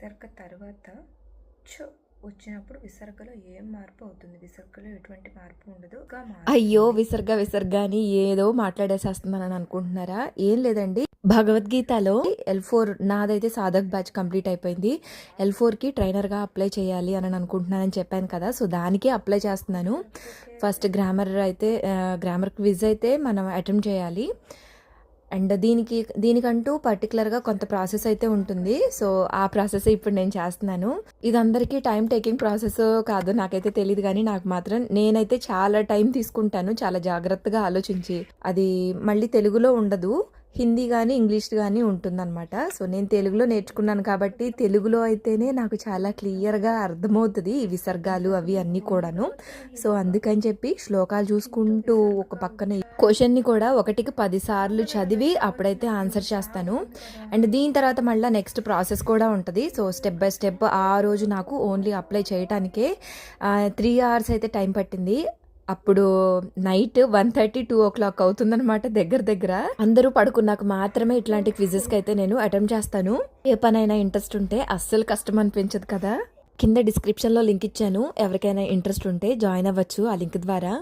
విసర్గ తర్వాత చో వచ్చినప్పుడు విసర్గలో ఏం మార్పు అవుతుంది? విసర్గలో ఎటువంటి మార్పు ఉండదు. అయ్యో విసర్గ విసర్గ అని ఏదో మాట్లాడేసేస్తున్నానని అనుకుంటున్నారా? ఏం లేదండి. భగవద్గీతలో ఎల్ ఫోర్ నాదైతే సాధక్ బ్యాచ్ కంప్లీట్ అయిపోయింది. ఎల్ ఫోర్కి ట్రైనర్గా అప్లై చేయాలి అని అనుకుంటున్నానని చెప్పాను కదా సో దానికి అప్లై చేస్తున్నాను. ఫస్ట్ గ్రామర్ అయితే గ్రామర్ క్విజ్ అయితే మనం అటెంప్ట్ చేయాలి. అండ్ దీనికి దీనికంటూ పర్టికులర్గా కొంత ప్రాసెస్ అయితే ఉంటుంది. సో ఆ ప్రాసెస్ ఇప్పుడు నేను చేస్తున్నాను. ఇది అందరికీ టైం టేకింగ్ ప్రాసెస్ కాదు నాకైతే తెలియదు కానీ నాకు మాత్రం నేనైతే చాలా టైం తీసుకుంటాను చాలా జాగ్రత్తగా ఆలోచించి. అది మళ్ళీ తెలుగులో ఉండదు. హిందీ కానీ ఇంగ్లీష్ కానీ ఉంటుందన్నమాట. సో నేను తెలుగులో నేర్చుకున్నాను కాబట్టి తెలుగులో అయితేనే నాకు చాలా క్లియర్గా అర్థమవుతుంది ఈ విసర్గాలు అవి అన్నీ కూడాను. సో అందుకని చెప్పి శ్లోకాలు చూసుకుంటూ ఒక పక్కన క్వశ్చన్ని కూడా ఒకటికి పదిసార్లు చదివి అప్పుడైతే ఆన్సర్ చేస్తాను. అండ్ దీని తర్వాత మళ్ళీ నెక్స్ట్ ప్రాసెస్ కూడా ఉంటుంది. సో స్టెప్ బై స్టెప్ ఆ రోజు నాకు ఓన్లీ అప్లై చేయడానికే త్రీ అవర్స్ అయితే టైం పట్టింది. అప్పుడు night one thirty two o'clock అవుతుందనమాట దగ్గర దగ్గర. అందరూ పడుకున్నాక మాత్రమే ఇట్లాంటి క్విజెస్కి అయితే నేను అటెంప్ట్ చేస్తాను. ఏ పనైనా ఇంట్రెస్ట్ ఉంటే అస్సలు కష్టం అనిపించదు కదా. కింద డిస్క్రిప్షన్లో లింక్ ఇచ్చాను. ఎవరికైనా ఇంట్రెస్ట్ ఉంటే జాయిన్ అవ్వచ్చు ఆ లింక్ ద్వారా.